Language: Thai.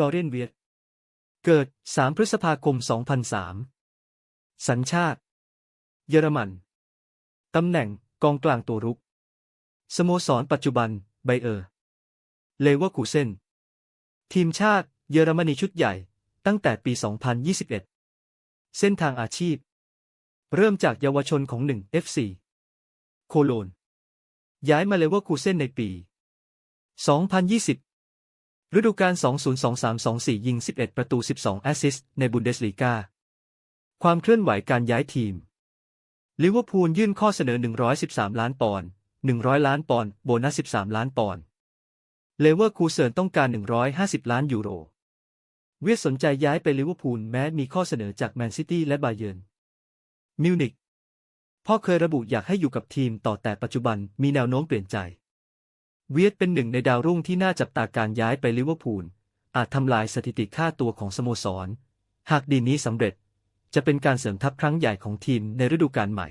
ลอเรียนเวียดเกิด 3 พฤษภาคม 2003 สัญชาติ เยอรมัน ตำแหน่งกองกลางตัวรุก สโมสรปัจจุบัน ไบเออร์ เลเวอร์คูเซน ทีมชาติเยอรมนีชุดใหญ่ ตั้งแต่ปี 2021 เส้นทางอาชีพ เริ่มจากเยาวชนของ 1 FC โคโลน ย้ายมาเลเวอร์คูเซนในปี 2020 ฤดูกาล 2023-24 ยิง 11 ประตู 12 แอสซิสต์ ในบุนเดสลีกา ความเคลื่อนไหวการย้ายทีม ลิเวอร์พูลยื่นข้อเสนอ 113 ล้านปอนด์ 100 ล้านปอนด์ โบนัส 13 ล้านปอนด์ เลเวอร์คูเซิร์นต้องการ 150 ล้านยูโร เวียสนใจย้ายไปลิเวอร์พูลแม้มีข้อเสนอจากแมนซิตี้และบาเยิร์น มิวนิกพ่อเคยระบุอยากให้อยู่กับทีมต่อแต่ปัจจุบันมีแนวโน้มเปลี่ยนใจ เวียดเป็นหนึ่งในดาวรุ่งที่น่าจับตาการย้ายไปลิเวอร์พูล อาจทำลายสถิติค่าตัวของสโมสร หากดีนี้สำเร็จ จะเป็นการเสริมทัพครั้งใหญ่ของทีมในฤดูกาลใหม่